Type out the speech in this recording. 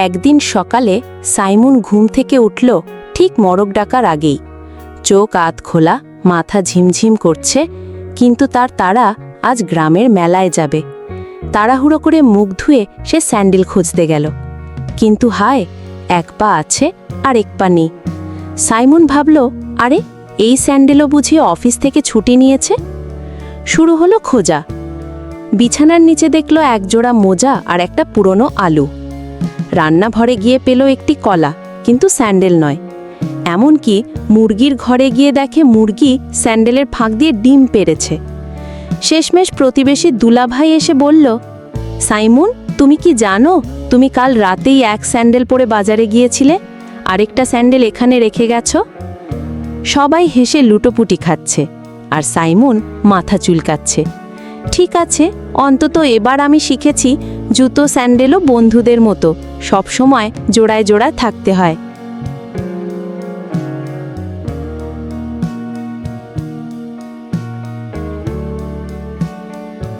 একদিন সকালে সাইমন ঘুম থেকে উঠল ঠিক মরক ডাকার আগেই। চোখ আত খোলা, মাথা ঝিমঝিম করছে, কিন্তু তার তারা আজ গ্রামের মেলায় যাবে। তাড়াহুড়ো করে মুখ ধুয়ে সে স্যান্ডেল খুঁজতে গেল। কিন্তু হায়, এক পা আছে আর এক পা নেই। সাইমন ভাবল, আরে, এই স্যান্ডেলও বুঝি অফিস থেকে ছুটি নিয়েছে? শুরু হলো খোঁজা। বিছানার নিচে দেখল একজোড়া মোজা আর একটা পুরনো আলু। রান্নাঘরে গিয়ে পেল একটি কলা, কিন্তু স্যান্ডেল নয়। এমনকি মুরগির ঘরে গিয়ে দেখে মুরগি স্যান্ডেলের ফাঁক দিয়ে ডিম পেরেছে শেষমেশ প্রতিবেশী দুলাভাই এসে বলল, সাইমুন, তুমি কি জানো, তুমি কাল রাতেই এক স্যান্ডেল পরে বাজারে গিয়েছিলে? আরেকটা স্যান্ডেল এখানে রেখে গেছ? সবাই হেসে লুটোপুটি খাচ্ছে, আর সাইমন মাথা চুলকাচ্ছে। ঠিক আছে, অন্তত এবার আমি শিখেছি জুতো স্যান্ডেলও বন্ধুদের মতো। সবসময় জোড়ায় জোড়ায় থাকতে হয়।